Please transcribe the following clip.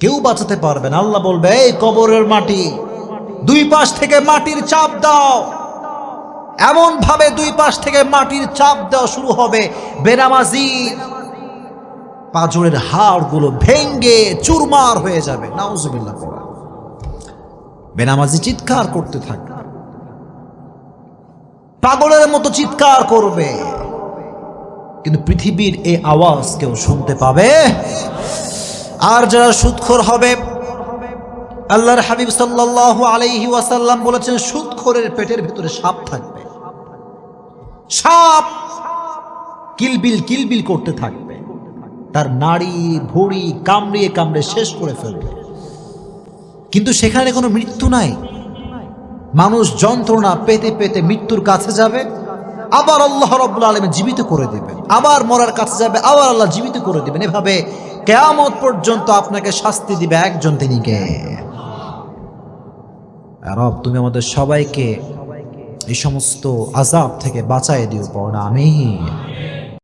কেউ বাঁচাতে পারবে না। আল্লাহ বলবে, এই কবরের মাটি, দুই পাশ থেকে মাটির চাপ দাও। এমন ভাবে দুই পাশ থেকে মাটির চাপ দেওয়া শুরু হবে। বেনামাজি পাঁজরের হাড়গুলো ভেঙ্গে চুরমার হয়ে যাবে। বেনামাজি চিৎকার করতে থাকবে। পাগলের মতো চিৎকার করবে। কিন্তু পৃথিবীর এই আওয়াজ কেউ শুনতে পাবে? আর যারা সুদখোর হবে, আল্লাহর হাবিব সাল্লাল্লাহু আলাইহি ওয়াসাল্লাম বলেছেন সুদখোরের পেটের ভিতরে সাপ থাকবে। সাপ কিলবিল কিলবিল করতে থাকবে। তার নাড়ি, ভড়ি কামড়িয়ে কামড়ে শেষ করে ফেলবে। কিন্তু সেখানে কোনো মৃত্যু নাই। মানুষ যন্ত্রণা পেতে পেতে মৃত্যুর কাছে যাবে, আবার আল্লাহ রব্বুল আলমী জীবিত করে দেবেন। আবার মরার কাছে যাবে, আবার আল্লাহ জীবিত করে দেবেন। এভাবে কেয়ামত পর্যন্ত আপনাকে শাস্তি দিবে একজন তিনি কে রব, তুমি আমাদের সবাইকে এই সমস্ত আজাব থেকে বাঁচাই দিও পড়া আমি